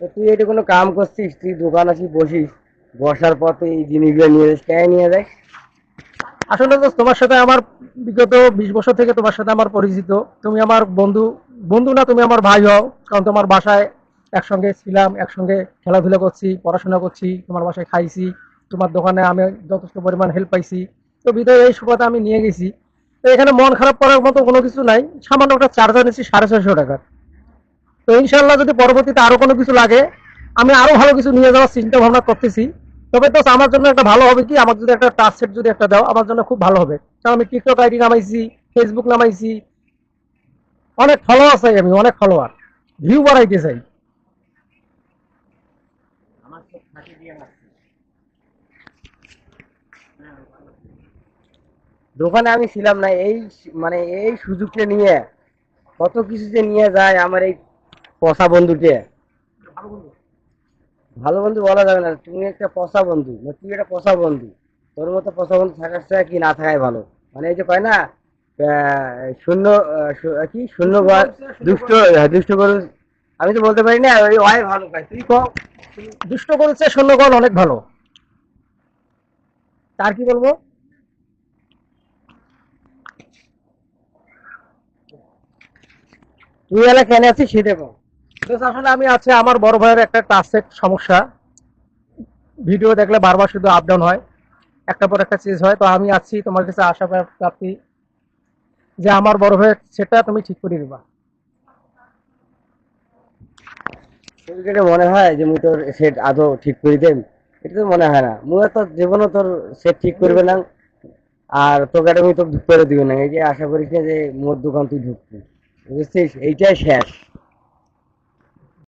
তো তুই এটা কোনো কাম করছিস? তুই দোকান আছিস, বসিস। বসার পথে এই জিনিসগুলো নিয়ে যাস কেন নিয়ে যাস? আসলে তো তোমার সাথে আমার বিগত বিশ বছর থেকে তোমার সাথে আমার পরিচিত। তুমি আমার বন্ধু বন্ধু না, তুমি আমার ভাই হও। কারণ তোমার বাসায় একসঙ্গে ছিলাম, একসঙ্গে খেলাধুলা করছি, পড়াশোনা করছি, তোমার বাসায় খাইছি, তোমার দোকানে আমি যথেষ্ট পরিমাণ হেল্প পাইছি। তো বিদায় এই সুবাদে আমি নিয়ে গেছি। তো এখানে মন খারাপ করার মতো কোনো কিছু নাই। সামান্য একটা চার্জার নিচ্ছি সাড়ে ছয়শো টাকার। তো ইনশাল্লাহ যদি পরবর্তীতে আরও কোনো কিছু লাগে, আমি আরও ভালো কিছু নিয়ে যাওয়ার চিন্তা ভাবনা করতেছি। তবে তো আমার জন্য একটা ভালো হবে কি, আমার যদি একটা টাচ সেট যদি একটা দাও, আমার জন্য খুব ভালো হবে। কারণ আমি টিকটক আইডি নামাইছি ফেসবুক নামাইছি, অনেক ফলোয়ার চাই আমি, অনেক ফলোয়ার ভিউ বাড়াইতে চাই। দোকানে আমি ছিলাম না, এই মানে এই সুযোগটা নিয়ে কত কিছু যে নিয়ে যায়, আমার এই পশা বন্ধুটে ভালো বন্ধু বলা যাবে না তুমি একটা পশা বন্ধু তুই একটা পশা বন্ধু। তোর মতো পশা বন্ধু থাকার চেয়ে কি না থাকাই ভালো? মানে এই যে কয় না শূন্য কি? শূন্য দুষ্ট হ্যাঁ, দুষ্ট গরু। আমি তো বলতে পারি না ওই ওয়াই ভালো পাই তুই কও দুষ্ট করেছে শূন্যগণ অনেক ভালো। তার কি বলব? তুই এলা কেন আছিস? সেটা আসলে আমি আছে আমার বড় ভাইয়ের একটা টাচ সমস্যা। ভিডিও দেখলে বারবার শুধু আপ ডাউন হয়, একটা পর একটা চেঞ্জ হয়। তো আমি আছি, তোমার কাছে আশা প্রাপ্তি যে আমার বড় ভাইয়ের সেটা তুমি ঠিক করে দিবা। তোর মনে হয় যে মুই তোর সেট আদৌ ঠিক করে দেন এটা তো মনে হয় না। মুই তোর জীবনও তোর সেট ঠিক করবে না। আর তোকে এটা মুই তো করে দিবে না। এই যে আশা করিস না যে মোর দোকান তুই ঢুকবি। বুঝছিস? এইটাই শেষ।